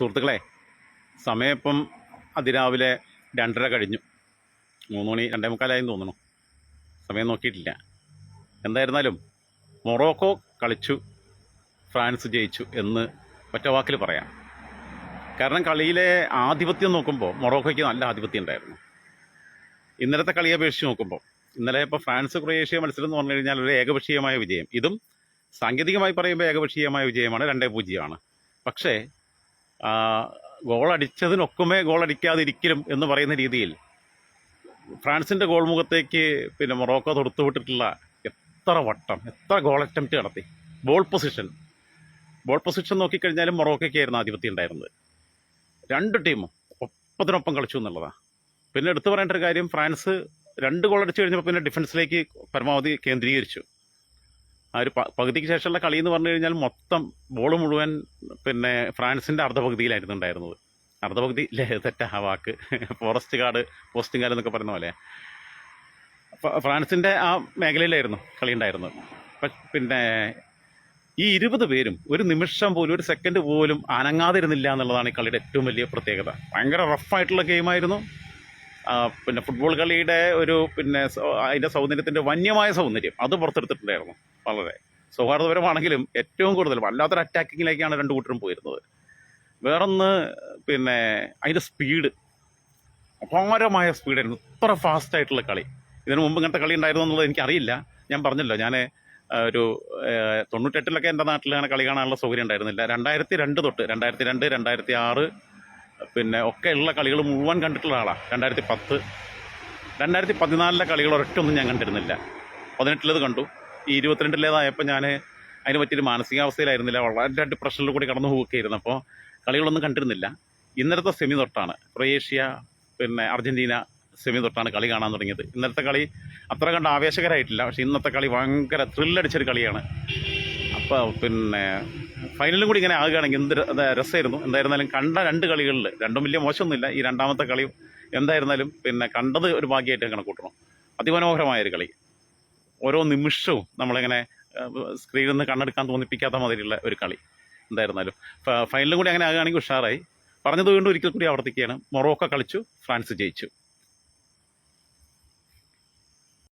സുഹൃത്തുക്കളെ സമയം ഇപ്പം അതിരാവിലെ രണ്ടര കഴിഞ്ഞു. മൂന്ന് മണി രണ്ടേ മുക്കാലായെന്ന് തോന്നുന്നു. സമയം നോക്കിയിട്ടില്ല. എന്തായിരുന്നാലും മൊറോക്കോ കളിച്ചു ഫ്രാൻസ് ജയിച്ചു എന്ന് ഒറ്റ വാക്കിൽ പറയാം. കാരണം കളിയിലെ ആധിപത്യം നോക്കുമ്പോൾ മൊറോക്കോയ്ക്ക് നല്ല ആധിപത്യം ഉണ്ടായിരുന്നു. ഇന്നലത്തെ കളിയെ അപേക്ഷിച്ച് നോക്കുമ്പോൾ ഇന്നലെ ഇപ്പോൾ ഫ്രാൻസ് ക്രൊയേഷ്യ മത്സരം എന്ന് പറഞ്ഞു കഴിഞ്ഞാൽ ഒരു ഏകപക്ഷീയമായ വിജയം. ഇതും സാങ്കേതികമായി പറയുമ്പോൾ ഏകപക്ഷീയമായ വിജയമാണ് രണ്ടേ പൂജ്യമാണ്. പക്ഷേ ഗോളടിച്ചതിനൊക്കുമേ ഗോളടിക്കാതിരിക്കലും എന്ന് പറയുന്ന രീതിയിൽ ഫ്രാൻസിന്റെ ഗോൾ മുഖത്തേക്ക് പിന്നെ മൊറോക്കോ തൊടുത്തുവിട്ടിട്ടുള്ള എത്ര വട്ടം എത്ര ഗോൾ അറ്റംപ്റ്റ് നടത്തി. ബോൾ പൊസിഷൻ ബോൾ പൊസിഷൻ നോക്കിക്കഴിഞ്ഞാലും മൊറോക്കയ്ക്കായിരുന്നു ആധിപത്യം ഉണ്ടായിരുന്നത്. രണ്ട് ടീമും ഒപ്പത്തിനൊപ്പം കളിച്ചു എന്നുള്ളതാണ്. പിന്നെ എടുത്തു പറയേണ്ട ഒരു കാര്യം ഫ്രാൻസ് രണ്ട് ഗോൾ അടിച്ചു കഴിഞ്ഞപ്പോൾ പിന്നെ ഡിഫൻസിലേക്ക് പരമാവധി കേന്ദ്രീകരിച്ചു. ആ ഒരു പകുതിക്ക് ശേഷമുള്ള കളി എന്ന് പറഞ്ഞു കഴിഞ്ഞാൽ മൊത്തം ബോൾ മുഴുവൻ പിന്നെ ഫ്രാൻസിന്റെ അർദ്ധപകുതിയിലായിരുന്നു ഉണ്ടായിരുന്നത് അർദ്ധപകുതി തെറ്റാ ആ വാക്ക്. ഫോറസ്റ്റ് ഗാർഡ് പോസ്റ്റിംഗ് ഗാർഡ് എന്നൊക്കെ പറയുന്ന പോലെ. ഫ്രാൻസിന്റെ ആ മേഖലയിലായിരുന്നു കളി ഉണ്ടായിരുന്നത്. പിന്നെ ഈ ഇരുപത് പേരും ഒരു നിമിഷം പോലും ഒരു സെക്കൻഡ് പോലും അനങ്ങാതിരുന്നില്ല എന്നുള്ളതാണ് ഈ കളിയുടെ ഏറ്റവും വലിയ പ്രത്യേകത. ഭയങ്കര റഫായിട്ടുള്ള ഗെയിമായിരുന്നു പിന്നെ ഫുട്ബോൾ കളിയുടെ ഒരു പിന്നെ അതിന്റെ സൗന്ദര്യത്തിന്റെ വന്യമായ സൗന്ദര്യം അത് പുറത്തെടുത്തിട്ടുണ്ടായിരുന്നു വളരെ. സൗഹാർദ്ദപരമാണെങ്കിലും ഏറ്റവും കൂടുതൽ വല്ലാത്തൊരു അറ്റാക്കിങ്ങിലേക്കാണ് രണ്ട് കൂട്ടരും പോയിരുന്നത്. വേറൊന്ന് പിന്നെ അതിന്റെ സ്പീഡ് അപാരമായ സ്പീഡായിരുന്നു ഇത്ര ഫാസ്റ്റായിട്ടുള്ള കളി. ഇതിനു മുമ്പ് ഇങ്ങനത്തെ കളി ഉണ്ടായിരുന്നു എന്നുള്ളത് എനിക്കറിയില്ല. ഞാൻ പറഞ്ഞല്ലോ ഞാൻ ഒരു തൊണ്ണൂറ്റെട്ടിലൊക്കെ എന്റെ നാട്ടിലാണ് കളി കാണാനുള്ള സൗകര്യം ഉണ്ടായിരുന്നില്ല. രണ്ടായിരത്തി രണ്ട് തൊട്ട് രണ്ടായിരത്തി രണ്ട് രണ്ടായിരത്തി ആറ് പിന്നെ ഒക്കെ ഉള്ള കളികൾ മുഴുവൻ കണ്ടിട്ടുള്ള ആളാണ് രണ്ടായിരത്തി പത്ത് രണ്ടായിരത്തി പതിനാലിലെ കളികൾ ഒരൊറ്റൊന്നും ഞാൻ കണ്ടിരുന്നില്ല. പതിനെട്ടിലേത് കണ്ടു. ഈ ഇരുപത്തിരണ്ടിലേതായപ്പോൾ ഞാൻ അതിന് പറ്റിയൊരു മാനസികാവസ്ഥയിലായിരുന്നില്ല. വളരെ ഡിപ്രഷനിൽ കൂടി കടന്നു പോവുകയായിരുന്നു അപ്പോൾ കളികളൊന്നും കണ്ടിരുന്നില്ല. ഇന്നലത്തെ സെമി തൊട്ടാണ്. ക്രൊയേഷ്യ പിന്നെ അർജന്റീന സെമി തൊട്ടാണ് കളി കാണാൻ തുടങ്ങിയത്. ഇന്നലത്തെ കളി അത്ര കണ്ട് ആവേശകരമായിട്ടില്ല പക്ഷേ ഇന്നത്തെ കളി ഭയങ്കര ത്രില്ലടിച്ചൊരു കളിയാണ്. പിന്നെ ഫൈനലും കൂടി ഇങ്ങനെ ആകുകയാണെങ്കിൽ എന്ത് രസമായിരുന്നു എന്തായിരുന്നാലും കണ്ട രണ്ട് കളികളിൽ രണ്ടും വലിയ മോശമൊന്നുമില്ല. ഈ രണ്ടാമത്തെ കളിയും എന്തായിരുന്നാലും പിന്നെ കണ്ടത് ഒരു ഭാഗ്യമായിട്ട് കണക്കൂട്ടണം അതിമനോഹരമായൊരു കളി. ഓരോ നിമിഷവും നമ്മളിങ്ങനെ സ്ക്രീനിൽ നിന്ന് കണ്ണെടുക്കാൻ തോന്നിപ്പിക്കാത്ത മാതിരിയുള്ള ഒരു കളി എന്തായിരുന്നാലും. ഫൈനലും കൂടി അങ്ങനെ ആകുകയാണെങ്കിൽ ഉഷാറായി. പറഞ്ഞത് വീണ്ടും ഒരിക്കൽ കൂടി ആവർത്തിക്കുകയാണ്. മൊറോക്ക കളിച്ചു ഫ്രാൻസ് ജയിച്ചു.